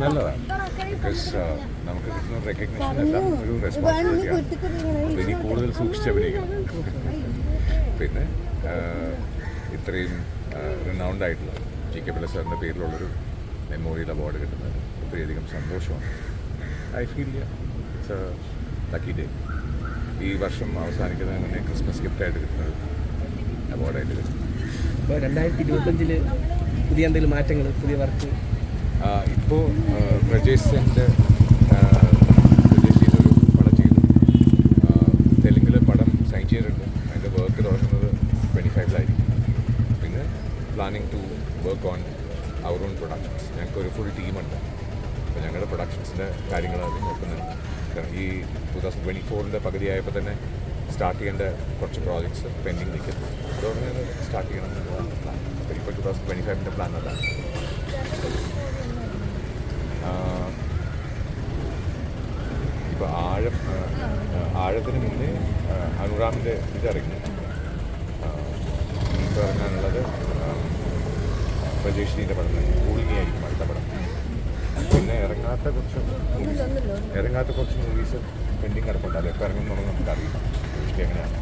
നല്ലതാണ്. ബിക്കോസ് നമുക്ക് കിട്ടുന്ന റെക്കഗ്നിഷൻ എല്ലാം ഒരു റെസ്പോൺസിബിലിറ്റിയാണ് ഇനി കൂടുതൽ സൂക്ഷിച്ചഭിനയിക്കണം പിന്നെ ഇത്രയും റിനൗണ്ട് ആയിട്ടുള്ള ജി കെ പിള്ള സാറിന്റെ പേരിലുള്ളൊരു മെമ്മോറിയൽ അവാർഡ് കിട്ടുന്നത് ഒത്തിരിയധികം സന്തോഷമാണ്. I feel it's lucky day ഈ വർഷം അവസാനിക്കുന്നതിന് മുന്നേ ക്രിസ്മസ് ഗിഫ്റ്റായിട്ട് കിട്ടുന്നത് അവാർഡായിട്ട് കിട്ടുന്നത് അപ്പോൾ രണ്ടായിരത്തി ഇരുപത്തഞ്ചിൽ പുതിയ എന്തെങ്കിലും മാറ്റങ്ങൾ പുതിയ വർക്ക്? ഇപ്പോൾ പ്രജേഷ് സെന്റെ പ്രജേഷ് ചെയ്തൊരു പടം ചെയ്തു. തെലുങ്കിൽ പടം സൈൻ ചെയ്തിട്ടുണ്ട്. അതിന്റെ വർക്ക് തുടങ്ങുന്നത് ട്വന്റി ഫൈവിലായിരിക്കും പിന്നെ planning to work on our own productions ഞങ്ങൾക്കൊരു ഫുൾ ടീമുണ്ട് അപ്പോൾ ഞങ്ങളുടെ പ്രൊഡക്ഷൻസിന്റെ കാര്യങ്ങൾ അത് നോക്കുന്നുണ്ട് കാരണം ഈ ടു തൗസൻഡ് ട്വന്റി ഫോറിന്റെ പകുതിയായപ്പോൾ തന്നെ സ്റ്റാർട്ട് ചെയ്യേണ്ട കുറച്ച് പ്രോജക്ട്സ് പെൻഡിങ് നിൽക്കുന്നു. അതുകൊണ്ട് സ്റ്റാർട്ട് ചെയ്യണം എന്നുള്ളതാണ് പ്ലാൻ ഇപ്പോൾ ടു തൗസൻഡ് ട്വന്റി ഫൈവിന്റെ പ്ലാൻ അതാണ്. ഇപ്പോൾ ആഴം ആഴത്തിന് മുന്നേ അനുറാമിന്റെ ഇതിറങ്ങി. ഇപ്പോൾ ഇറങ്ങാനുള്ളത് പ്രജേഷിന്റെ പടം ഭൂമിയായിരിക്കും അടുത്ത പടം. പിന്നെ ഇറങ്ങാത്ത കുറച്ച് മൂവീസ് ഇറങ്ങാത്ത കുറച്ച് മൂവീസ് പെൻഡിങ് കിടപ്പുണ്ട്. അത് എപ്പോൾ ഇറങ്ങുമെന്നുള്ളത് നമുക്കറിയില്ല ദൃഷ്ടി എങ്ങനെയാണ്?